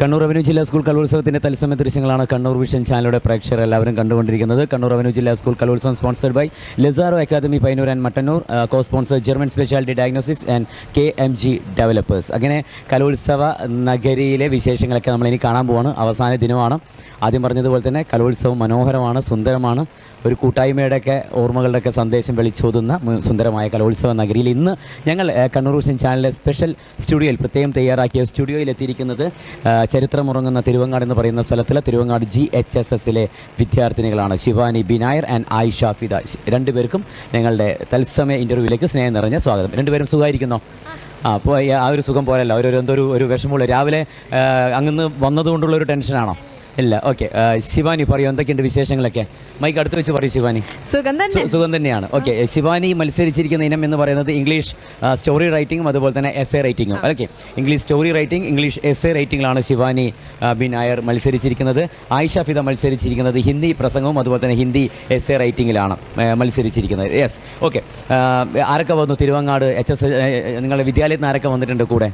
Kannur revenue ജില്ലാ school കലോത്സവത്തിന്റെ തത്സമയ ദൃശ്യങ്ങളാണ് കണ്ണൂർ വിഷൻ ചാനലിലൂടെ പ്രേക്ഷകർ എല്ലാവരും കണ്ടുകൊണ്ടിരിക്കുന്നത്. കണ്ണൂർ റവന്യൂ ജില്ലാ സ്കൂൾ കലോത്സവം sponsored by ലെസാറോ academy Payyanur and Mattannur co sponsor German speciality diagnosis and K M G developers അങ്ങനെ കലോത്സവ നഗരിയിലെ വിശേഷങ്ങളൊക്കെ നമ്മളിനി കാണാൻ പോവാണ്. അവസാന ദിനമാണ്. ആദ്യം പറഞ്ഞതുപോലെ തന്നെ കലോത്സവം മനോഹരമാണ് സുന്ദരമാണ്. ഒരു കൂട്ടായ്മയുടെയൊക്കെ ഓർമ്മകളുടെയൊക്കെ സന്ദേശം വിളിച്ചോതുന്ന സുന്ദരമായ കലോത്സവ നഗരിയിൽ ഇന്ന് ഞങ്ങൾ കണ്ണൂർ വിഷൻ ചാനലിലെ സ്പെഷ്യൽ സ്റ്റുഡിയോയിൽ പ്രത്യേകം തയ്യാറാക്കിയ സ്റ്റുഡിയോയിൽ എത്തിയിരിക്കുന്നത് ചരിത്രമുറങ്ങുന്ന തിരുവങ്ങാട് എന്ന് പറയുന്ന സ്ഥലത്തിലെ തിരുവങ്ങാട് ജി എച്ച് എസ് എസിലെ വിദ്യാർത്ഥിനികളാണ് ശിവാനി ബിനായർ ആൻഡ് ആയിഷ ഫിദ രണ്ടുപേർക്കും ഞങ്ങളുടെ തത്സമയ ഇന്റർവ്യൂവിലേക്ക് സ്നേഹം നിറഞ്ഞ സ്വാഗതം. രണ്ടുപേരും സുഖമായിരിക്കുന്നോ? ആ അപ്പോൾ ആ ഒരു സുഖം പോലല്ല. ഒരു എന്തോ ഒരു ഒരു വിഷമമുള്ള രാവിലെ അങ്ങ് വന്നതുകൊണ്ടുള്ള ഒരു ടെൻഷനാണോ? ഇല്ല ഓക്കെ ശിവാനി പറയൂ എന്തൊക്കെയുണ്ട് വിശേഷങ്ങളൊക്കെ? മൈക്ക് അടുത്ത് വെച്ച് പറയൂ ശിവാനി. സുഖം തന്നെ. സുഖം തന്നെയാണ്. ഓക്കെ ശിവാനി മത്സരിച്ചിരിക്കുന്ന ഇനം എന്ന് പറയുന്നത് ഇംഗ്ലീഷ് സ്റ്റോറി റൈറ്റിംഗും അതുപോലെ തന്നെ essay റൈറ്റിംഗും okay English story writing English essay റൈറ്റിംഗിലാണ് Shivani Bin Nair മത്സരിച്ചിരിക്കുന്നത്. ആയിഷ ഫിദ മത്സരിച്ചിരിക്കുന്നത് ഹിന്ദി പ്രസംഗവും അതുപോലെ തന്നെ ഹിന്ദി എസ് എ റൈറ്റിംഗിലാണ് മത്സരിച്ചിരിക്കുന്നത്. യെസ് ഓക്കെ ആരൊക്കെ വന്നു? തിരുവങ്ങാട് എച്ച് എസ് നിങ്ങളുടെ വിദ്യാലയത്തിൽ നിന്ന് ആരൊക്കെ വന്നിട്ടുണ്ട് കൂടെ?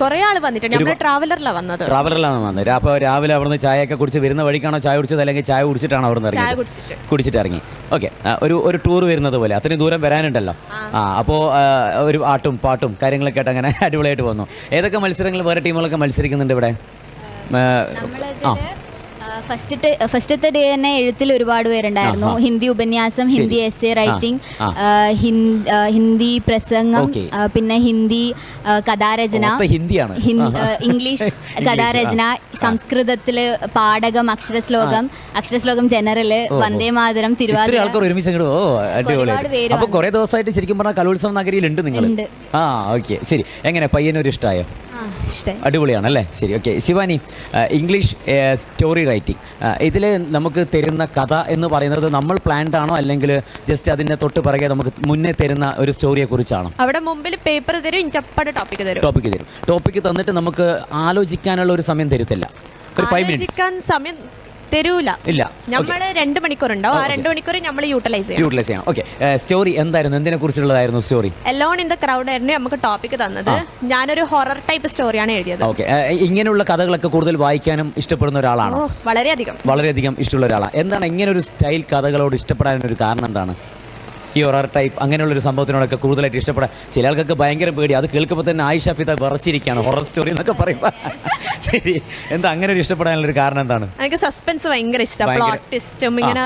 കുറെ ആൾ വന്നിട്ടുണ്ട്. നമ്മുടെ ട്രാവലറിലാണ് വന്നത്. ട്രാവലറിലാണ് വന്നത്. അപ്പോൾ രാവിലെ അവിടുന്ന് ചായയൊക്കെ കുടിച്ച് വരുന്ന വഴിക്കാണോ ചായ കുടിച്ചത്? അല്ലെങ്കിൽ ചായ കുടിച്ചിട്ടാണോ അവിടുന്ന് ചായ ഇറങ്ങിയത് കുടിച്ചിട്ട്. കുടിച്ചിട്ട് ഇറങ്ങി. ഓക്കെ. ഒരു ഒരു ടൂർ വരുന്നത് പോലെ. അത്രയും ദൂരം വരാനുണ്ടല്ലോ. ആ. അപ്പോൾ ഒരു ആട്ടും പാട്ടും കാര്യങ്ങളൊക്കെ ആയിട്ട് അങ്ങനെ അടിപൊളിയായിട്ട് വന്നു ഏതൊക്കെ മത്സരങ്ങൾ വേറെ ടീമുകളൊക്കെ മത്സരിക്കുന്നുണ്ട് ഇവിടെ? ആ, ആ. ഫസ്റ്റ് ഫസ്റ്റത്തെ ഡേ തന്നെ എഴുത്തിൽ ഒരുപാട് പേരുണ്ടായിരുന്നു. ഹിന്ദി ഉപന്യാസം Hindi essay writing. Hindi പ്രസംഗം പിന്നെ ഹിന്ദി കഥാരചന ഹിന്ദിയാണ്. ഇംഗ്ലീഷ് കഥാരചന സംസ്കൃതത്തിൽ പാടകം അക്ഷരശ്ലോകം അക്ഷരശ്ലോകം ജനറൽ വന്ദേ മാതരം തിരുവാതിര. ആൾക്കാർ ഒരുമിച്ച് അപ്പൊ കുറെ ദിവസമായിട്ട് ശരിക്കും പറഞ്ഞാൽ കലോത്സവ നഗരിയിൽ ഉണ്ട് നിങ്ങൾ ആ ഓക്കെ. ശരി. എങ്ങനെ? പയ്യനൊരു ഇഷ്ടമായോ അടിപൊളിയാണ് അല്ലേ ശരി okay. Shivani English story writing. ഇതിൽ നമുക്ക് തരുന്ന കഥ എന്ന് പറയുന്നത് നമ്മൾ പ്ലാൻഡ് ആണോ അല്ലെങ്കിൽ ജസ്റ്റ് അതിന്റെ തൊട്ട് പിറകെ നമുക്ക് മുന്നേ തരുന്ന ഒരു സ്റ്റോറിയെ കുറിച്ചാണോ? അവിടെ മുമ്പിൽ പേപ്പർ തരും ടോപ്പിക് തരും. ടോപ്പിക് തരും. ടോപ്പിക് തന്നിട്ട് നമുക്ക് ആലോചിക്കാനുള്ള ഒരു സമയം തരത്തില്ല. ഒരു ഫൈവ് മിനിറ്റ്സ് സമയം തരൂല. ഇല്ല. നമ്മൾ രണ്ട് മണിക്കൂർ ഉണ്ടാവും ആ രണ്ട് മണിക്കൂർ നമ്മൾ യൂട്ടിലൈസ് ചെയ്യും യൂട്ടിലൈസ് ചെയ്യണം. ഓക്കെ. സ്റ്റോറി എന്തായിരുന്നു? എന്തിനെ കുറിച്ചുള്ളതായിരുന്നു story alone in the crowd ആയിരുന്നു നമുക്ക് ടോപ്പിക് തന്നത്. ഞാനൊരു ഹൊറർ ടൈപ്പ് സ്റ്റോറിയാണ് എഴുതിയത്. ഓക്കെ. ഇങ്ങനെയുള്ള കഥകളൊക്കെ കൂടുതൽ വായിക്കാനും ഇഷ്ടപ്പെടുന്ന ഒരാളാണോ? വളരെയധികം. വളരെയധികം ഇഷ്ടമുള്ള ഒരാളാണ് എന്താണ് ഇങ്ങനെ ഒരു സ്റ്റൈൽ കഥകളോട് ഇഷ്ടപ്പെടാനൊരു കാരണം എന്താണ്? ഈ ഒറർ ടൈപ്പ് അങ്ങനെയുള്ള ഒരു സംഭവത്തിനോടൊക്കെ കൂടുതലായിട്ട് ഇഷ്ടപ്പെടാൻ ചില ആൾക്കൊക്കെ ഭയങ്കര പേടി. അത് കേൾക്കുമ്പോൾ തന്നെ ആയിഷ ഫിത വിറച്ചിരിക്കുകയാണ്. ഹൊറർ സ്റ്റോറി എന്നൊക്കെ പറയുമ്പോൾ ശരി. എന്താ അങ്ങനെ ഒരു ഇഷ്ടപ്പെടാനുള്ള ഒരു കാരണം എന്താണ്? എനിക്ക് സസ്പെൻസ് ഭയങ്കര ഇഷ്ടം. പ്ലോട്ട് ട്വിസ്റ്റും ഇങ്ങനെ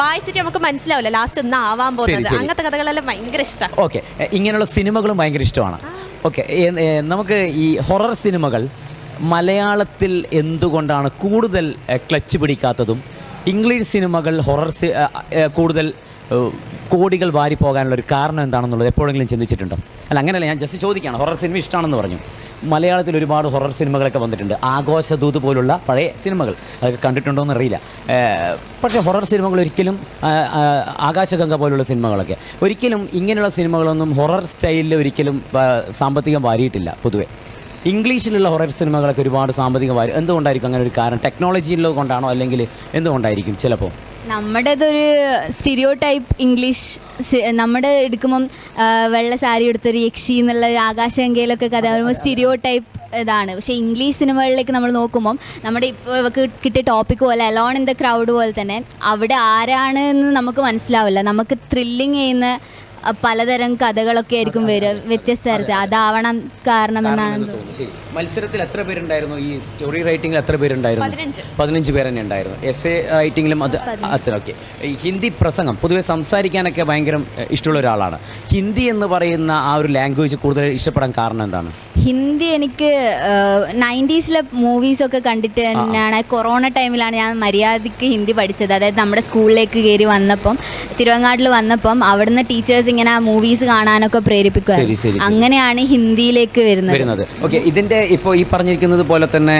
വായിച്ചിട്ട് നമുക്ക് മനസ്സിലാവില്ല. ലാസ്റ്റ് ഒന്ന് ആവാൻ പോകുന്നത്. അങ്ങനത്തെ കഥകളെല്ലാം ഭയങ്കര ഇഷ്ടം. ഓക്കെ ഇങ്ങനെയുള്ള സിനിമകളും ഭയങ്കര ഇഷ്ടമാണ്. ഓക്കെ നമുക്ക് ഈ ഹൊറർ സിനിമകൾ മലയാളത്തിൽ എന്തുകൊണ്ടാണ് കൂടുതൽ ക്ലച്ച് പിടിക്കാത്തതും ഇംഗ്ലീഷ് സിനിമകൾ ഹൊറർ കൂടുതൽ കോടികൾ വാരി പോകാനുള്ള ഒരു കാരണം എന്താണെന്നുള്ളത് എപ്പോഴെങ്കിലും ചിന്തിച്ചിട്ടുണ്ടോ? അല്ല അങ്ങനെയല്ല ഞാൻ ജസ്റ്റ് ചോദിക്കുകയാണ്. ഹൊറർ സിനിമ ഇഷ്ടമാണെന്ന് പറഞ്ഞു. മലയാളത്തിൽ ഒരുപാട് ഹൊറർ സിനിമകളൊക്കെ വന്നിട്ടുണ്ട്. ആഘോഷദൂത് പോലുള്ള പഴയ സിനിമകൾ അതൊക്കെ കണ്ടിട്ടുണ്ടോ എന്ന് അറിയില്ല പക്ഷേ ഹൊറർ സിനിമകൾ ഒരിക്കലും ആകാശഗംഗ പോലുള്ള സിനിമകളൊക്കെ ഒരിക്കലും ഇങ്ങനെയുള്ള സിനിമകളൊന്നും ഹൊറർ സ്റ്റൈലിൽ ഒരിക്കലും സാമ്പത്തികം വാരിയിട്ടില്ല പൊതുവെ. ഇംഗ്ലീഷിലുള്ള ഹൊറർ സിനിമകളൊക്കെ ഒരുപാട് സാമ്പത്തികം വാരി എന്തുകൊണ്ടായിരിക്കും അങ്ങനെ ഒരു കാരണം? ടെക്നോളജിയിലോ കൊണ്ടാണോ? അല്ലെങ്കിൽ എന്തുകൊണ്ടായിരിക്കും ചിലപ്പോൾ? നമ്മുടേതൊരു സ്റ്റീരിയോ ടൈപ്പ് ഇംഗ്ലീഷ് നമ്മുടെ എടുക്കുമ്പം വെള്ള സാരി എടുത്തൊരു യക്ഷി എന്നുള്ള ഒരു ആകാശഗംഗയിലൊക്കെ കഥ പറയുമ്പോൾ സ്റ്റീരിയോ ടൈപ്പ് ഇതാണ്. പക്ഷേ ഇംഗ്ലീഷ് സിനിമകളിലേക്ക് നമ്മൾ നോക്കുമ്പം നമ്മുടെ ഇപ്പോൾ കിട്ടിയ ടോപ്പിക് പോലെ അലോൺ ഇൻ ദ ക്രൗഡ് പോലെ തന്നെ അവിടെ ആരാണ് എന്ന് നമുക്ക് മനസ്സിലാവില്ല. നമുക്ക് ത്രില്ലിങ് ചെയ്യുന്ന പലതരം കഥകളൊക്കെ ആയിരിക്കും വരിക വ്യത്യസ്ത തരത്തിൽ. അതാവണം കാരണമെന്നാണ് തോന്നുന്നത് ശരി. മത്സരത്തിൽ എത്ര പേരുണ്ടായിരുന്നു? ഈ സ്റ്റോറി റൈറ്റിംഗിൽ എത്ര പേരുണ്ടായിരുന്നു? പതിനഞ്ച്. പേര് തന്നെ ഉണ്ടായിരുന്നു എസ് എ റൈറ്റിംഗിലും അത് അത്ര ഓക്കെ. ഈ ഹിന്ദി പ്രസംഗം പൊതുവെ സംസാരിക്കാനൊക്കെ ഭയങ്കര എഹ്, ഇഷ്ടമുള്ള ഒരാളാണ്. ഹിന്ദി എന്ന് പറയുന്ന ആ ഒരു ലാംഗ്വേജ് കൂടുതൽ ഇഷ്ടപ്പെടാൻ കാരണം എന്താണ്? ഹിന്ദി എനിക്ക് നയന്റീസിലെ മൂവീസൊക്കെ കണ്ടിട്ട് തന്നെയാണ് കൊറോണ ടൈമിലാണ് ഞാൻ മര്യാദയ്ക്ക് ഹിന്ദി പഠിച്ചത്. അതായത് നമ്മുടെ സ്കൂളിലേക്ക് കയറി വന്നപ്പം തിരുവങ്ങാട്ടിൽ വന്നപ്പം അവിടുന്ന് ടീച്ചേഴ്സ് ഇങ്ങനെ ആ മൂവീസ് കാണാനൊക്കെ ശരി, ശരി, പ്രേരിപ്പിക്കുക ശരി. അങ്ങനെയാണ് ഹിന്ദിയിലേക്ക് വരുന്നത്. വരുന്നത്. ഓക്കെ ഇതിന്റെ ഇപ്പോൾ ഈ പറഞ്ഞിരിക്കുന്നത് പോലെ തന്നെ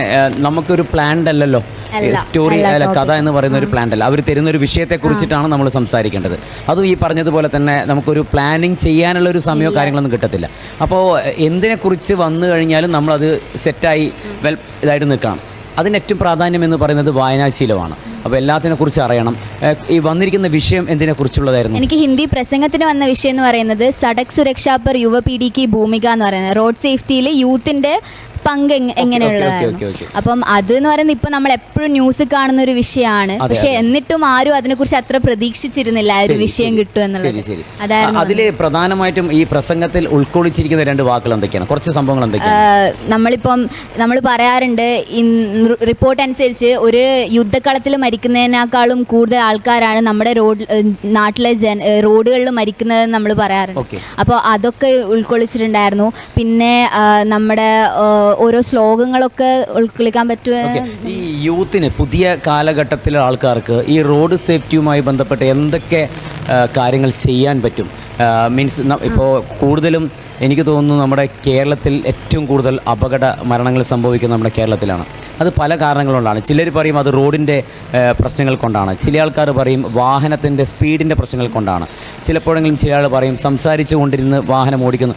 നമുക്കൊരു പ്ലാൻഡ് അല്ലല്ലോ? അല്ല, സ്റ്റോറി അല്ല, അല്ല കഥ എന്ന് പറയുന്ന ഒരു പ്ലാൻഡ് അല്ല. അവർ തരുന്ന ഒരു വിഷയത്തെ കുറിച്ചിട്ടാണ് നമ്മൾ സംസാരിക്കേണ്ടത്. അതും ഈ പറഞ്ഞതുപോലെ തന്നെ നമുക്കൊരു പ്ലാനിങ് ചെയ്യാനുള്ള ഒരു സമയമോ കാര്യങ്ങളൊന്നും കിട്ടത്തില്ല. അപ്പോൾ എന്തിനെ കുറിച്ച് വന്നു കഴിഞ്ഞാലും നമ്മളത് സെറ്റായി വെൽ ഇതായിട്ട് നിൽക്കണം. അതിന് ഏറ്റവും പ്രാധാന്യം എന്ന് പറയുന്നത് വായനാശീലമാണ്. അപ്പോൾ എല്ലാത്തിനെ കുറിച്ച് അറിയണം. ഈ വന്നിരിക്കുന്ന വിഷയം എന്തിനെ കുറിച്ചുള്ളതായിരുന്നു? എനിക്ക് ഹിന്ദി പ്രസംഗത്തിന് വന്ന വിഷയം എന്ന് പറയുന്നത് സടക് സുരക്ഷാ പർ യുവ പീഡിക്ക് ഭൂമിക എന്ന് പറയുന്നത്. റോഡ് സേഫ്റ്റിയിൽ യൂത്തിന്റെ പങ്ക് എങ്ങനെയുള്ള എങ്ങനെയുള്ളതായിരുന്നു അപ്പം അത് എന്ന് പറയുന്നത് ഇപ്പൊ നമ്മൾ എപ്പോഴും ന്യൂസ് കാണുന്ന ഒരു വിഷയമാണ്. പക്ഷെ എന്നിട്ടും ആരും അതിനെക്കുറിച്ച് അത്ര പ്രതീക്ഷിച്ചിരുന്നില്ല. ആ ഒരു വിഷയം. കിട്ടും എന്നുള്ളത്. അതിൽ ശരി. അതായിരുന്നു. അതിൽ പ്രധാനമായിട്ടും ഈ പ്രസംഗത്തിൽ ഉൾക്കൊള്ളിച്ചിരിക്കുന്ന രണ്ട് വാക്കുകൾ എന്തൊക്കെയാണ്? കുറച്ച് സംഭവങ്ങൾ എന്തൊക്കെയാണ്? നമ്മളിപ്പം നമ്മൾ പറയാറുണ്ട് റിപ്പോർട്ട് അനുസരിച്ച് ഒരു യുദ്ധക്കളത്തിൽ മരിക്കുന്നതിനേക്കാളും കൂടുതൽ ആൾക്കാരാണ് നമ്മുടെ റോഡ് നാട്ടിലെ ജന റോഡുകളിൽ മരിക്കുന്നതെന്ന് നമ്മൾ പറയാറുണ്ട്. അപ്പോൾ അതൊക്കെ ഉൾക്കൊള്ളിച്ചിട്ടുണ്ടായിരുന്നു. പിന്നെ നമ്മുടെ ഓരോ ശ്ലോകങ്ങളൊക്കെ ഉൾക്കൊള്ളിക്കാൻ പറ്റുമോ ഈ യൂത്തിന് പുതിയ കാലഘട്ടത്തിലെ ആൾക്കാർക്ക് ഈ റോഡ് സേഫ്റ്റിയുമായി ബന്ധപ്പെട്ട് എന്തൊക്കെ കാര്യങ്ങൾ ചെയ്യാൻ പറ്റും? മീൻസ് ഇപ്പോൾ കൂടുതലും എനിക്ക് തോന്നുന്നു നമ്മുടെ കേരളത്തിൽ ഏറ്റവും കൂടുതൽ അപകട മരണങ്ങൾ സംഭവിക്കുന്നത് നമ്മുടെ കേരളത്തിലാണ്. അത് പല കാരണങ്ങൾ കൊണ്ടാണ്. ചിലർ പറയും അത് റോഡിന്റെ പ്രശ്നങ്ങൾ കൊണ്ടാണ്. ചില ആൾക്കാർ പറയും വാഹനത്തിന്റെ സ്പീഡിന്റെ പ്രശ്നങ്ങൾ കൊണ്ടാണ്. ചിലപ്പോഴെങ്കിലും ചില ആൾ പറയും സംസാരിച്ചു കൊണ്ടിരുന്ന് വാഹനം ഓടിക്കുന്നു.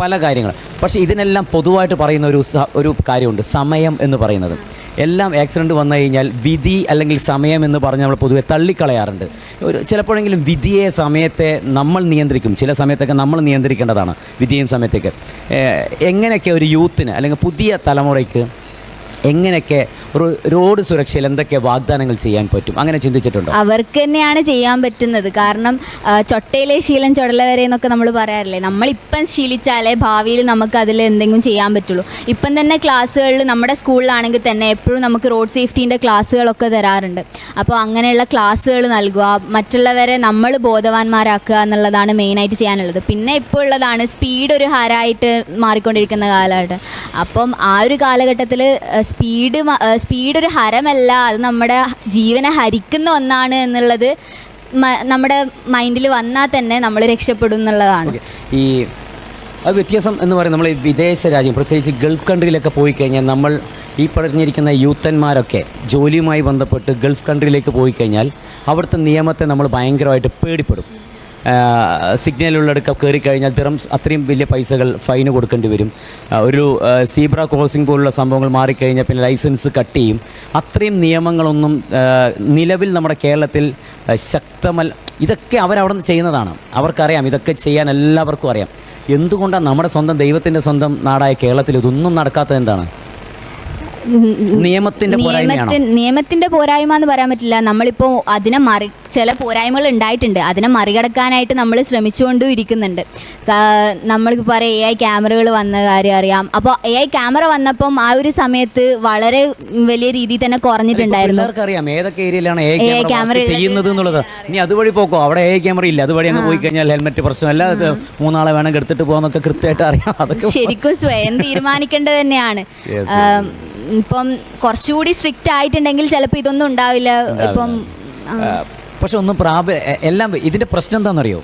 പല കാര്യങ്ങൾ. പക്ഷേ ഇതിനെല്ലാം പൊതുവായിട്ട് പറയുന്ന ഒരു ഒരു കാര്യമുണ്ട്. സമയം എന്ന് പറയുന്നത്. എല്ലാം ആക്സിഡന്റ് വന്നു കഴിഞ്ഞാൽ വിധി അല്ലെങ്കിൽ സമയം എന്ന് പറഞ്ഞ് നമ്മൾ പൊതുവെ തള്ളിക്കളയാറുണ്ട്. ഒരു ചിലപ്പോഴെങ്കിലും വിധിയെ സമയത്തെ നമ്മൾ നിയന്ത്രിക്കും. ചില സമയത്തൊക്കെ നമ്മൾ നിയന്ത്രിക്കേണ്ടതാണ് വിധിയും സമയത്തേക്ക്. എങ്ങനെയൊക്കെ ഒരു യൂത്തിന് അല്ലെങ്കിൽ പുതിയ തലമുറയ്ക്ക് എങ്ങനെയൊക്കെ ഒരു റോഡ് സുരക്ഷയിൽ എന്തൊക്കെ വാഗ്ദാനങ്ങൾ ചെയ്യാൻ പറ്റും? അങ്ങനെ ചിന്തിച്ചിട്ടുണ്ടോ? അവർക്ക് തന്നെയാണ് ചെയ്യാൻ പറ്റുന്നത്. കാരണം ചൊട്ടയിലെ ശീലം ചുടല വരെ എന്നൊക്കെ നമ്മൾ പറയാറില്ലേ? നമ്മളിപ്പം ശീലിച്ചാലേ ഭാവിയിൽ നമുക്ക് അതിൽ എന്തെങ്കിലും ചെയ്യാൻ പറ്റുള്ളൂ. ഇപ്പം തന്നെ ക്ലാസ്സുകളിൽ നമ്മുടെ സ്കൂളിലാണെങ്കിൽ തന്നെ എപ്പോഴും നമുക്ക് റോഡ് സേഫ്റ്റീന്റെ ക്ലാസ്സുകളൊക്കെ തരാറുണ്ട്. അപ്പോൾ അങ്ങനെയുള്ള ക്ലാസ്സുകൾ നൽകുക മറ്റുള്ളവരെ നമ്മൾ ബോധവാന്മാരാക്കുക എന്നുള്ളതാണ് മെയിനായിട്ട് ചെയ്യാനുള്ളത്. പിന്നെ ഇപ്പോൾ ഉള്ളതാണ് സ്പീഡ് ഒരു ഹരായിട്ട് മാറിക്കൊണ്ടിരിക്കുന്ന കാലഘട്ടം. അപ്പം ആ ഒരു കാലഘട്ടത്തിൽ സ്പീഡ് സ്പീഡ് ഒരു ഹരമല്ല. അത് നമ്മുടെ ജീവനെ ഹരിക്കുന്ന ഒന്നാണ് എന്നുള്ളത് നമ്മുടെ മൈൻഡിൽ വന്നാൽ തന്നെ നമ്മൾ രക്ഷപ്പെടും എന്നുള്ളതാണ്. ഈ അത് വ്യത്യാസം എന്ന് പറയുന്നത് നമ്മൾ വിദേശ രാജ്യം പ്രത്യേകിച്ച് ഗൾഫ് കൺട്രിയിലൊക്കെ പോയി കഴിഞ്ഞാൽ നമ്മൾ ഈ പറഞ്ഞിരിക്കുന്ന യൂത്തന്മാരൊക്കെ ജോലിയുമായി ബന്ധപ്പെട്ട് ഗൾഫ് കൺട്രിയിലേക്ക് പോയി കഴിഞ്ഞാൽ അവിടുത്തെ നിയമത്തെ നമ്മൾ ഭയങ്കരമായിട്ട് പേടിപ്പെടും. സിഗ്നലുള്ളടക്കം കയറി കഴിഞ്ഞാൽ തിറം അത്രയും വലിയ പൈസകൾ ഫൈന് കൊടുക്കേണ്ടി വരും. ഒരു സീബ്ര ക്രോസിംഗ് പോലുള്ള സംഭവങ്ങൾ മാറിക്കഴിഞ്ഞാൽ പിന്നെ ലൈസൻസ് കട്ട് ചെയ്യും. അത്രയും നിയമങ്ങളൊന്നും നിലവിൽ നമ്മുടെ കേരളത്തിൽ ശക്തമൽ ഇതൊക്കെ അവരവിടെ നിന്ന് ചെയ്യുന്നതാണ്. അവർക്കറിയാം ഇതൊക്കെ ചെയ്യാൻ എല്ലാവർക്കും അറിയാം. എന്തുകൊണ്ടാണ് നമ്മുടെ സ്വന്തം ദൈവത്തിന്റെ സ്വന്തം നാടായ കേരളത്തിൽ ഇതൊന്നും നടക്കാത്തത് എന്താണ്? പോരായ്മയാണോ? നിയമത്തിന്റെ പോരായ്മ എന്ന് പറയാൻ പറ്റില്ല. നമ്മളിപ്പോ അതിനെ മറി ചില പോരായ്മകൾ ഉണ്ടായിട്ടുണ്ട്. അതിനെ മറികടക്കാനായിട്ട് നമ്മൾ ശ്രമിച്ചുകൊണ്ടും ഇരിക്കുന്നുണ്ട്. നമ്മൾക്ക് പറയാം എ ഐ ക്യാമറകൾ വന്ന കാര്യം അറിയാം. അപ്പോൾ എ ഐ ക്യാമറ വന്നപ്പം ആ ഒരു സമയത്ത് വളരെ വലിയ രീതിയിൽ തന്നെ കുറഞ്ഞിട്ടുണ്ടായിരുന്നു. അറിയാം ഏതൊക്കെ ഏരിയയിലാണ് എ ഐ ക്യാമറ ചെയ്യുന്നത് എന്നുള്ളത്. നീ അതുവഴി പോക്കോ? അവിടെ എ ക്യാമറ ഇല്ല. അതുവഴി അങ്ങ് പോയി കഴിഞ്ഞാൽ ഹെൽമെറ്റ് പ്രശ്നമല്ല മൂന്നാളെ വേണം എടുത്തിട്ട് പോകാന്നൊക്കെ കൃത്യമായിട്ട് അറിയാം. അതൊക്കെ ശരിക്കും സ്വയം തീരുമാനിക്കേണ്ടത് തന്നെയാണ്. ഇപ്പം കുറച്ചുകൂടി സ്ട്രിക്റ്റ് ആയിട്ടുണ്ടെങ്കിൽ ചിലപ്പോൾ ഇതൊന്നും ഉണ്ടാവില്ല. ഇപ്പം പക്ഷെ ഒന്നും പ്രാപ എല്ലാം ഇതിന്റെ പ്രശ്നം എന്താണെന്നറിയോ?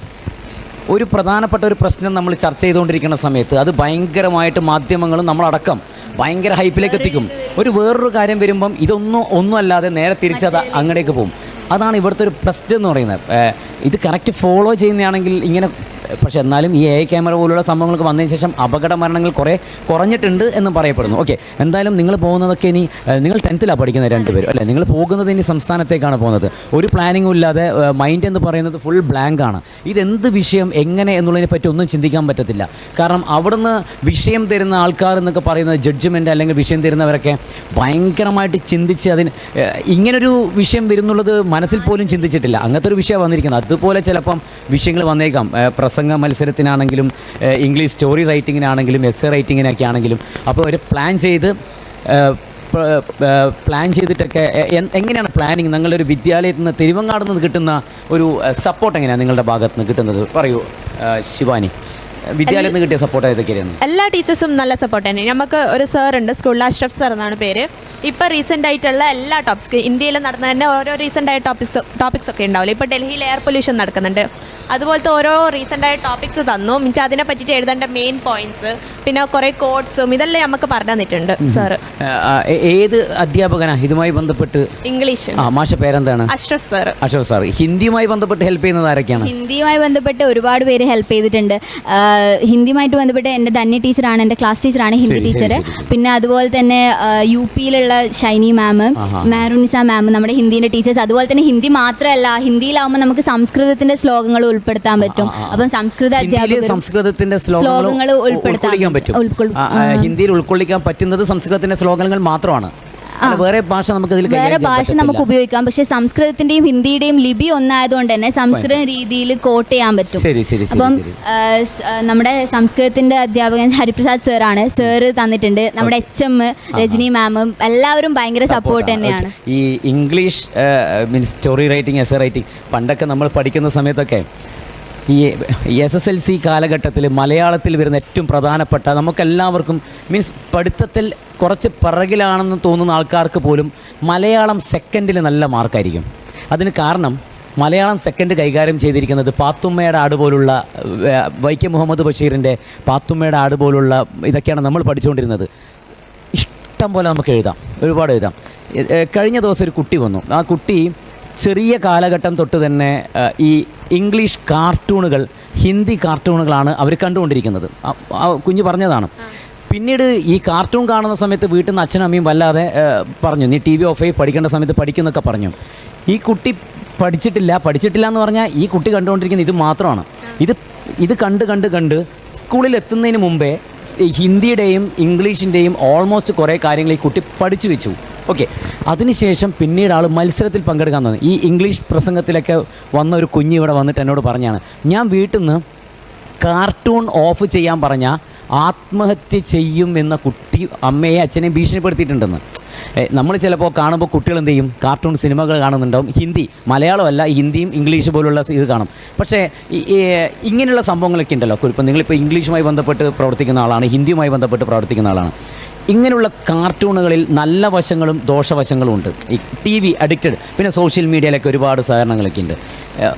ഒരു പ്രധാനപ്പെട്ട ഒരു പ്രശ്നം നമ്മൾ ചർച്ച ചെയ്തുകൊണ്ടിരിക്കുന്ന സമയത്ത് അത് ഭയങ്കരമായിട്ട് മാധ്യമങ്ങളും നമ്മളടക്കം ഭയങ്കര ഹൈപ്പിലേക്ക് എത്തിക്കും. ഒരു വേറൊരു കാര്യം വരുമ്പം ഇതൊന്നും ഒന്നും അല്ലാതെ നേരെ തിരിച്ചത് അങ്ങടേക്ക് പോകും. അതാണ് ഇവിടുത്തെ ഒരു പ്രശ്നം എന്ന് പറയുന്നത്. ഇത് കറക്റ്റ് ഫോളോ ചെയ്യുന്നതാണെങ്കിൽ ഇങ്ങനെ പക്ഷെ എന്നാലും ഈ എ ഐ ക്യാമറ പോലുള്ള സംഭവങ്ങൾക്ക് വന്നതിന് ശേഷം അപകട മരണങ്ങൾ കുറേ കുറഞ്ഞിട്ടുണ്ട് എന്ന് പറയപ്പെടുന്നു. ഓക്കെ എന്തായാലും നിങ്ങൾ പോകുന്നതൊക്കെ ഇനി നിങ്ങൾ ടെൻത്തിലാണ് പഠിക്കുന്ന രണ്ടുപേരും അല്ലേ? നിങ്ങൾ പോകുന്നത് ഇനി സംസ്ഥാനത്തേക്കാണ് പോകുന്നത്. ഒരു പ്ലാനിങ്ങും ഇല്ലാതെ മൈൻഡ് എന്ന് പറയുന്നത് ഫുൾ ബ്ലാങ്ക് ആണ്. ഇതെന്ത് വിഷയം എങ്ങനെ എന്നുള്ളതിനെ പറ്റി ഒന്നും ചിന്തിക്കാൻ പറ്റത്തില്ല. കാരണം അവിടുന്ന് വിഷയം തരുന്ന ആൾക്കാർ എന്നൊക്കെ പറയുന്നത് ജഡ്ജ്മെന്റ് അല്ലെങ്കിൽ വിഷയം തരുന്നവരൊക്കെ ഭയങ്കരമായിട്ട് ചിന്തിച്ച് അതിന് ഇങ്ങനൊരു വിഷയം വരുന്നുള്ളത് മനസ്സിൽ പോലും ചിന്തിച്ചിട്ടില്ല. അങ്ങനത്തെ ഒരു വിഷയം വന്നിരിക്കുന്നത്. അതുപോലെ ചിലപ്പം വിഷയങ്ങൾ വന്നേക്കാം. ഏ, പ്രസംഗ മത്സരത്തിനാണെങ്കിലും ഇംഗ്ലീഷ് സ്റ്റോറി റൈറ്റിങ്ങിനാണെങ്കിലും എസ് എ റൈറ്റിങ്ങിനൊക്കെ ആണെങ്കിലും അപ്പോൾ ഒരു പ്ലാൻ ചെയ്ത് പ്ലാൻ ചെയ്തിട്ടൊക്കെ എങ്ങനെയാണ് പ്ലാനിങ്? നിങ്ങളൊരു വിദ്യാലയത്തിൽ നിന്ന് തിരുവങ്ങാട് നിന്ന് കിട്ടുന്ന ഒരു സപ്പോർട്ട് എങ്ങനെയാണ് നിങ്ങളുടെ ഭാഗത്ത് നിന്ന് കിട്ടുന്നത്? പറയൂ ശിവാനി. വിദ്യാലയത്തിൽ നിന്ന് കിട്ടിയ സപ്പോർട്ട് ഏതൊക്കെയായിരുന്നു? എല്ലാ ടീച്ചേഴ്സും നല്ല സപ്പോർട്ട് തന്നെ. നമുക്ക് ഒരു സാർ ഉണ്ട് സ്കൂളിൽ അഷ്റഫ് സാർ എന്നാണ് പേര്. ഇപ്പോൾ റീസെന്റ് ആയിട്ടുള്ള എല്ലാ ടോപ്പിക്സ് ഇന്ത്യയിൽ നടന്ന തന്നെ ഓരോ റീസെന്റ് ആയ ടോപ്പിക്സ് ടോപ്പിക്സ് ഒക്കെ ഉണ്ടാവില്ല? ഇപ്പോൾ ഡൽഹിയിൽ എയർ പൊല്യൂഷൻ നടക്കുന്നുണ്ട്. അതുപോലത്തെ ഓരോ റീസെന്റ് ആയ ടോപ്പിക്സ് തന്നു. മീൻസ് അതിനെ പറ്റിയിട്ട് എഴുതേണ്ട മെയിൻ പോയിന്റ്സ് പിന്നെ കുറേ കോഡ്സും ഇതെല്ലാം നമുക്ക് പറഞ്ഞു തന്നിട്ടുണ്ട് സാറ് ഏത് അധ്യാപകനാ ഇതുമായി ബന്ധപ്പെട്ട്? ഇംഗ്ലീഷ് ആ മാഷ പേരെന്താണ്? അഷ്റഫ് സാർ അഷ്റഫ് സാർ ഹിന്ദിയുമായി ബന്ധപ്പെട്ട് ഹെൽപ്പ് ചെയ്യുന്നത് ആരൊക്കെയാണ്? ഹിന്ദിയുമായി ബന്ധപ്പെട്ട് ഒരുപാട് പേര് ഹെൽപ്പ് ചെയ്തിട്ടുണ്ട്. ഹിന്ദിയുമായിട്ട് ബന്ധപ്പെട്ട് എന്റെ ധന്യ ടീച്ചറാണ് എന്റെ ക്ലാസ് ടീച്ചറാണ് ഹിന്ദി ടീച്ചർ. പിന്നെ അതുപോലെ തന്നെ യു പിയിലുള്ള ഷൈനി മാം ആഹാ. മാരുനിസ മാം നമ്മുടെ ഹിന്ദീന്റെ ടീച്ചേഴ്സ് അതുപോലെ തന്നെ ഹിന്ദി മാത്രമല്ല ഹിന്ദിയിലാവുമ്പോൾ നമുക്ക് സംസ്കൃതത്തിന്റെ ശ്ലോകങ്ങൾ ഉൾപ്പെടും. ഉൾപ്പെടുത്താൻ പറ്റും. അപ്പം സംസ്കൃത സംസ്കൃതത്തിന്റെ ശ്ലോകങ്ങൾ ഉൾപ്പെടുത്താൻ പറ്റും. ഹിന്ദിയിൽ ഉൾക്കൊള്ളിക്കാൻ പറ്റുന്നത് സംസ്കൃതത്തിന്റെ ശ്ലോകങ്ങൾ മാത്രമാണ്. വേറെ ഭാഷ നമുക്ക് ഇതിൽ വേറെ ഭാഷ നമുക്ക് ഉപയോഗിക്കാം. പക്ഷെ സംസ്കൃതത്തിന്റെയും ഹിന്ദിയുടെയും ലിപി ഒന്നായതുകൊണ്ട് തന്നെ സംസ്കൃത രീതിയിൽ കോട്ട് ചെയ്യാൻ പറ്റും. ശരി ശരി അപ്പം നമ്മുടെ സംസ്കൃതത്തിന്റെ അധ്യാപകൻ ഹരിപ്രസാദ് സാറാണ്. സാറ് തന്നിട്ടുണ്ട്. നമ്മുടെ എച്ച് എം രജനി മാമും എല്ലാവരും ഭയങ്കര സപ്പോർട്ട് തന്നെയാണ്. ഈ English means story writing essay writing പണ്ടൊക്കെ നമ്മൾ പഠിക്കുന്ന സമയത്തൊക്കെ ഈ എസ് എസ് എൽ സി കാലഘട്ടത്തിൽ മലയാളത്തിൽ വരുന്ന ഏറ്റവും പ്രധാനപ്പെട്ട നമുക്കെല്ലാവർക്കും മീൻസ് പഠിത്തത്തിൽ കുറച്ച് പിറകിലാണെന്ന് തോന്നുന്ന ആൾക്കാർക്ക് പോലും മലയാളം സെക്കൻഡിൽ നല്ല മാർക്കായിരിക്കും. അതിന് കാരണം മലയാളം സെക്കൻഡ് കൈകാര്യം ചെയ്തിരിക്കുന്നത് പാത്തുമ്മയുടെ ആട് പോലുള്ള വൈക്കം മുഹമ്മദ് ബഷീറിന്റെ പാത്തുമ്മയുടെ ആട് പോലുള്ള ഇതൊക്കെയാണ് നമ്മൾ പഠിച്ചുകൊണ്ടിരുന്നത്. ഇഷ്ടം പോലെ നമുക്ക് എഴുതാം ഒരുപാട് എഴുതാം. കഴിഞ്ഞ ദിവസം ഒരു കുട്ടി വന്നു. ആ കുട്ടി ചെറിയ കാലഘട്ടം തൊട്ട് തന്നെ ഈ ഇംഗ്ലീഷ് കാർട്ടൂണുകൾ ഹിന്ദി കാർട്ടൂണുകളാണ് അവർ കണ്ടുകൊണ്ടിരിക്കുന്നത്. കുഞ്ഞ് പറഞ്ഞതാണ്. പിന്നീട് ഈ കാർട്ടൂൺ കാണുന്ന സമയത്ത് വീട്ടിൽ നിന്ന് അച്ഛനും അമ്മയും വല്ലാതെ പറഞ്ഞു നീ ടി വി ഓഫ് ആയി പഠിക്കേണ്ട സമയത്ത് പഠിക്കുന്നൊക്കെ പറഞ്ഞു. ഈ കുട്ടി പഠിച്ചിട്ടില്ല പഠിച്ചിട്ടില്ല എന്ന് പറഞ്ഞാൽ ഈ കുട്ടി കണ്ടുകൊണ്ടിരിക്കുന്നത് ഇത് മാത്രമാണ്. ഇത് ഇത് കണ്ട് കണ്ട് കണ്ട് സ്കൂളിൽ എത്തുന്നതിന് മുമ്പേ ഹിന്ദിയുടെയും ഇംഗ്ലീഷിന്റെയും ഓൾമോസ്റ്റ് കുറേ കാര്യങ്ങൾ ഈ കുട്ടി പഠിച്ചു വെച്ചു. ഓക്കെ അതിനുശേഷം പിന്നീട് ആൾ മത്സരത്തിൽ പങ്കെടുക്കാൻ തോന്നി. ഈ ഇംഗ്ലീഷ് പ്രസംഗത്തിലൊക്കെ വന്ന ഒരു കുഞ്ഞ് ഇവിടെ വന്നിട്ട് എന്നോട് പറഞ്ഞാണ്. ഞാൻ വീട്ടിൽ നിന്ന് കാർട്ടൂൺ ഓഫ് ചെയ്യാൻ പറഞ്ഞ ആത്മഹത്യ ചെയ്യും എന്ന കുട്ടി അമ്മയെ അച്ഛനെ ഭീഷണിപ്പെടുത്തിയിട്ടുണ്ടെന്ന്. നമ്മൾ ചിലപ്പോൾ കാണുമ്പോൾ കുട്ടികൾ എന്ത് ചെയ്യും? കാർട്ടൂൺ സിനിമകൾ കാണുന്നുണ്ടാവും. ഹിന്ദി. മലയാളമല്ല ഹിന്ദിയും ഇംഗ്ലീഷ് പോലുള്ള ഇത് കാണും. പക്ഷേ ഇങ്ങനെയുള്ള സംഭവങ്ങളൊക്കെ ഉണ്ടല്ലോ. ഇപ്പം നിങ്ങളിപ്പോൾ ഇംഗ്ലീഷുമായി ബന്ധപ്പെട്ട് പ്രവർത്തിക്കുന്ന ആളാണ് ഹിന്ദിയുമായി ബന്ധപ്പെട്ട് പ്രവർത്തിക്കുന്ന ആളാണ്. ഇങ്ങനെയുള്ള കാർട്ടൂണുകളിൽ നല്ല വശങ്ങളും ദോഷവശങ്ങളും ഉണ്ട് ഈ ടി വി അഡിക്റ്റഡ് പിന്നെ സോഷ്യൽ മീഡിയയിലൊക്കെ ഒരുപാട് സഹകരണങ്ങളൊക്കെ ഉണ്ട്.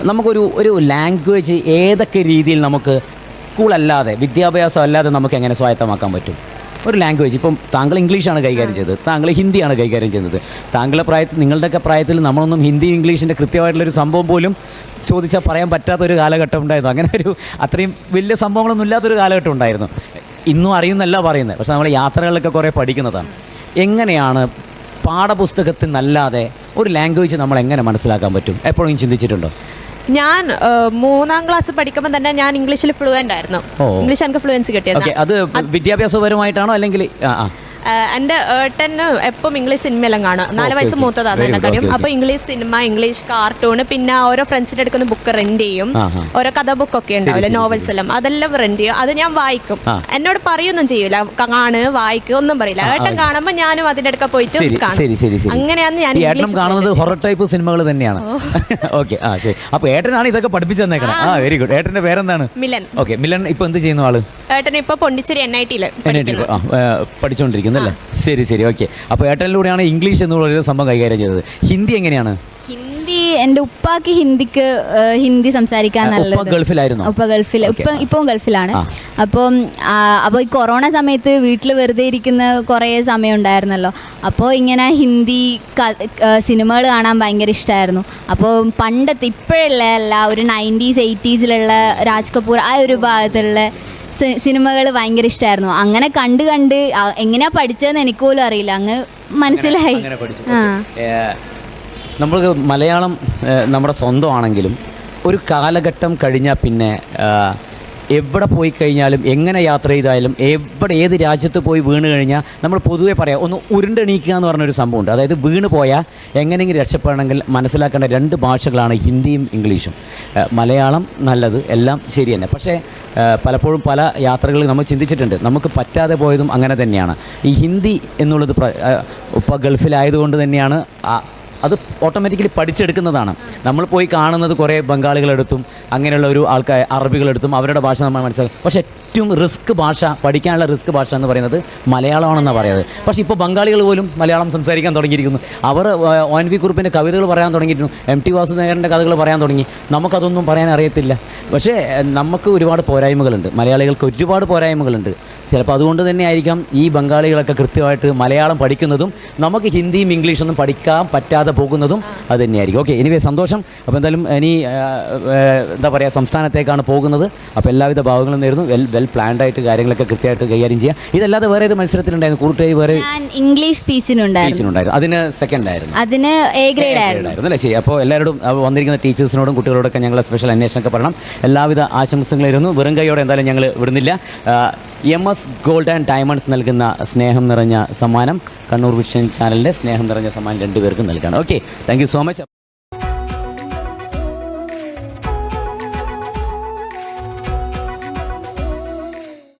നമുക്കൊരു ഒരു ലാംഗ്വേജ് ഏതൊക്കെ രീതിയിൽ നമുക്ക് സ്കൂളല്ലാതെ വിദ്യാഭ്യാസം അല്ലാതെ നമുക്ക് എങ്ങനെ സ്വായത്തമാക്കാൻ പറ്റും? ഒരു ലാംഗ്വേജ് ഇപ്പം താങ്കൾ ഇംഗ്ലീഷാണ് കൈകാര്യം ചെയ്തത് താങ്കൾ ഹിന്ദിയാണ് കൈകാര്യം ചെയ്യുന്നത്. താങ്കളുടെ പ്രായത്തിൽ നിങ്ങളുടെയൊക്കെ പ്രായത്തിൽ നമ്മളൊന്നും ഹിന്ദി ഇംഗ്ലീഷിന്റെ കൃത്യമായിട്ടുള്ളൊരു സംഭവം പോലും ചോദിച്ചാൽ പറയാൻ പറ്റാത്തൊരു കാലഘട്ടം ഉണ്ടായിരുന്നു. അങ്ങനെ ഒരു അത്രയും വലിയ സംഭവങ്ങളൊന്നും ഇല്ലാത്തൊരു കാലഘട്ടം ഉണ്ടായിരുന്നു. ഇന്നും അറിയുന്നല്ല പറയുന്നത്. പക്ഷെ നമ്മൾ യാത്രകളിലൊക്കെ കുറേ പഠിക്കുന്നതാണ്. എങ്ങനെയാണ് പാഠപുസ്തകത്തിൽ നല്ലാതെ ഒരു ലാംഗ്വേജ് നമ്മൾ എങ്ങനെ മനസ്സിലാക്കാൻ പറ്റും? എപ്പോഴും ചിന്തിച്ചിട്ടുണ്ടോ? ഞാൻ മൂന്നാം ക്ലാസ് പഠിക്കുമ്പോൾ തന്നെ ഞാൻ ഇംഗ്ലീഷിൽ ഫ്ലുവന്റ് ആയിരുന്നു. ഇംഗ്ലീഷ് എനിക്ക് ഫ്ലുവൻസി കിട്ടിയത്. അത് വിദ്യാഭ്യാസപരമായിട്ടാണോ അല്ലെങ്കിൽ എന്റെ ഏട്ടന് എപ്പം ഇംഗ്ലീഷ് സിനിമയെല്ലാം കാണും. നാല് വയസ്സ്. മൂത്തതാണ് good, കഴിയും അപ്പോൾ ഇംഗ്ലീഷ് സിനിമ ഇംഗ്ലീഷ് കാർട്ടൂൺ പിന്നെ ഓരോ ഫ്രണ്ട്സിന്റെ എടുക്കുന്ന ബുക്ക് റെന്റ് ചെയ്യും. ഓരോ കഥ ബുക്കൊക്കെ ഉണ്ടാവില്ല ശരി, നോവൽസ് എല്ലാം. അതെല്ലാം റെന്റ് ചെയ്യും. അത് ഞാൻ വായിക്കും. എന്നോട് പറയൊന്നും ചെയ്യൂല. കാണ് വായിക്കും ഒന്നും പറയില്ല. ഏട്ടൻ കാണുമ്പോ കാണുമ്പോൾ ഞാനും അതിന്റെ അടുക്ക പോയിട്ട് അങ്ങനെയാണ് ഞാൻ ഇംഗ്ലീഷ് കാണുന്നത് ഹൊറർ ടൈപ്പ് സിനിമകൾ തന്നെയാണ്. ഓക്കെ ആ ശരി. അപ്പോൾ ഏട്ടനാണ് ഇതൊക്കെ പഠിപ്പിച്ചു തന്നേക്കണം ആ വെരി ഗുഡ് ഏട്ടന്റെ പേരെന്താണ്? മിലൻ. ഓക്കെ മിലൻ ഇപ്പോൾ എന്ത് ചെയ്യുന്നു ആൾ? ഏട്ടൻ ഇപ്പൊ പൊണ്ടിച്ചേരി എൻ ഐ ടിയിൽ എൻ പഠിച്ചുകൊണ്ടിരിക്കുന്നല്ലേ ശരി ശരി ഓക്കെ അപ്പോൾ ഏട്ടനിലൂടെയാണ് ഇംഗ്ലീഷ് എന്നുള്ള ഒരു സംഭവം കൈകാര്യം ചെയ്തത്. ഹിന്ദി എങ്ങനെയാണ്? ഹിന്ദി എന്റെ ഉപ്പാക്ക് ഹിന്ദിക്ക് ഹിന്ദി സംസാരിക്കാൻ ആ, ഉപ്പ നല്ലത്. ഗൾഫിലായിരുന്നോ? ഉപ്പ ഗൾഫിൽ Okay. ഇപ്പം ഗൾഫിലാണ്. ആ. അപ്പം ആ, അപ്പോൾ ഈ കൊറോണ സമയത്ത് വീട്ടിൽ വെറുതെ ഇരിക്കുന്ന കുറേ സമയം ഉണ്ടായിരുന്നല്ലോ. അപ്പോൾ ഇങ്ങനെ ഹിന്ദി സിനിമകൾ കാണാൻ ഭയങ്കര ഇഷ്ടമായിരുന്നു അപ്പോൾ പണ്ടത്തെ ഇപ്പോഴുള്ള അല്ല ഒരു നയന്റീസ് എയ്റ്റീസിലുള്ള രാജ് കപൂർ ആ ഒരു ഭാഗത്തുള്ള സിനിമകൾ ഭയങ്കര ഇഷ്ടമായിരുന്നു അങ്ങനെ കണ്ട് കണ്ട് എങ്ങനെയാ പഠിച്ചതെന്ന് എനിക്ക് പോലും അറിയില്ല. അങ്ങ് മനസ്സിലായി. നമ്മൾ നമ്മൾക്ക് മലയാളം നമ്മുടെ സ്വന്തമാണെങ്കിലും ഒരു കാലഘട്ടം കഴിഞ്ഞാൽ പിന്നെ എവിടെ പോയി കഴിഞ്ഞാലും എങ്ങനെ യാത്ര ചെയ്താലും എവിടെ ഏത് രാജ്യത്ത് പോയി വീണ് കഴിഞ്ഞാൽ നമ്മൾ പൊതുവെ പറയാം ഒന്ന് ഉരുണ്ടെണീക്കുക എന്ന് പറഞ്ഞൊരു സംഭവമുണ്ട്. അതായത് വീണ് പോയാൽ എങ്ങനെയെങ്കിലും രക്ഷപ്പെടണമെങ്കിൽ മനസ്സിലാക്കേണ്ട രണ്ട് ഭാഷകളാണ് ഹിന്ദിയും ഇംഗ്ലീഷും. മലയാളം നല്ലത് എല്ലാം ശരി തന്നെ. പക്ഷേ പലപ്പോഴും പല യാത്രകളിൽ നമ്മൾ ചിന്തിച്ചിട്ടുണ്ട് നമുക്ക് പറ്റാതെ പോയതും അങ്ങനെ തന്നെയാണ്. ഈ ഹിന്ദി എന്നുള്ളത് ഇപ്പോൾ ഗൾഫിലായതുകൊണ്ട് തന്നെയാണ് അത് ഓട്ടോമാറ്റിക്കലി പഠിച്ചെടുക്കുന്നതാണ്. നമ്മൾ പോയി കാണുന്നത് കുറേ ബംഗാളികളെടുത്തും അങ്ങനെയുള്ള ഒരു ആൾക്കാർ അറബികളെടുത്തും അവരുടെ ഭാഷ നമ്മൾ മനസ്സിലാക്കും. പക്ഷേ ഏറ്റവും റിസ്ക് ഭാഷ പഠിക്കാനുള്ള റിസ്ക് ഭാഷ എന്ന് പറയുന്നത് മലയാളമാണെന്നാണ് പറയുന്നത്. പക്ഷേ ഇപ്പോൾ ബംഗാളികൾ പോലും മലയാളം സംസാരിക്കാൻ തുടങ്ങിയിരിക്കുന്നു. അവർ ഒ എൻ വി കുറിപ്പിന്റെ കവിതകൾ പറയാൻ തുടങ്ങിയിരുന്നു. എം ടി വാസുദേവന്റെ കഥകൾ പറയാൻ തുടങ്ങി. നമുക്കതൊന്നും പറയാൻ അറിയത്തില്ല. പക്ഷേ നമുക്ക് ഒരുപാട് പോരായ്മകളുണ്ട്. മലയാളികൾക്ക് ഒരുപാട് പോരായ്മകളുണ്ട്. ചിലപ്പോൾ അതുകൊണ്ട് തന്നെ ആയിരിക്കാം ഈ ബംഗാളികളൊക്കെ കൃത്യമായിട്ട് മലയാളം പഠിക്കുന്നതും നമുക്ക് ഹിന്ദിയും ഇംഗ്ലീഷൊന്നും പഠിക്കാൻ പറ്റാതെ പോകുന്നതും അത് തന്നെയായിരിക്കും. ഓക്കെ എനിവേ സന്തോഷം. അപ്പോൾ എന്തായാലും ഇനി എന്താ പറയുക സംസ്ഥാനത്തേക്കാണ് പോകുന്നത്. അപ്പോൾ എല്ലാവിധ ഭാവങ്ങളും നേരുന്നു. വെൽ വെൽ പ്ലാൻഡ് ആയിട്ട് കാര്യങ്ങളൊക്കെ കൃത്യമായിട്ട് കൈകാര്യം ചെയ്യുക ഇതല്ലാതെ വേറെ ഏത് മത്സരത്തിലുണ്ടായിരുന്നു? കൂട്ടുകാരി വേറെ ഇംഗ്ലീഷ് സ്പീച്ചിനുണ്ടായിരുന്നു അതിന് സെക്കൻഡ് ആയിരുന്നു. അതിന് എ ഗ്രേഡ് ആയിരുന്നു. ആയിരുന്നു അല്ലേ? ശരി. അപ്പോൾ എല്ലാവരോടും വന്നിരിക്കുന്ന ടീച്ചേഴ്സിനോടും കുട്ടികളോടൊക്കെ ഞങ്ങൾ സ്പെഷ്യൽ അന്വേഷണമൊക്കെ പറയണം. എല്ലാവിധ ആശംസകളായിരുന്നു വെറും കൈയോടെ എന്തായാലും ഞങ്ങൾ വിടുന്നില്ല. M S gold and diamonds നൽകുന്ന സ്നേഹം നിറഞ്ഞ സമ്മാനം. കണ്ണൂർ വിഷൻ ചാനലിന്റെ സ്നേഹം നിറഞ്ഞ സമ്മാനം രണ്ടുപേർക്കും നൽകണം. Okay thank so much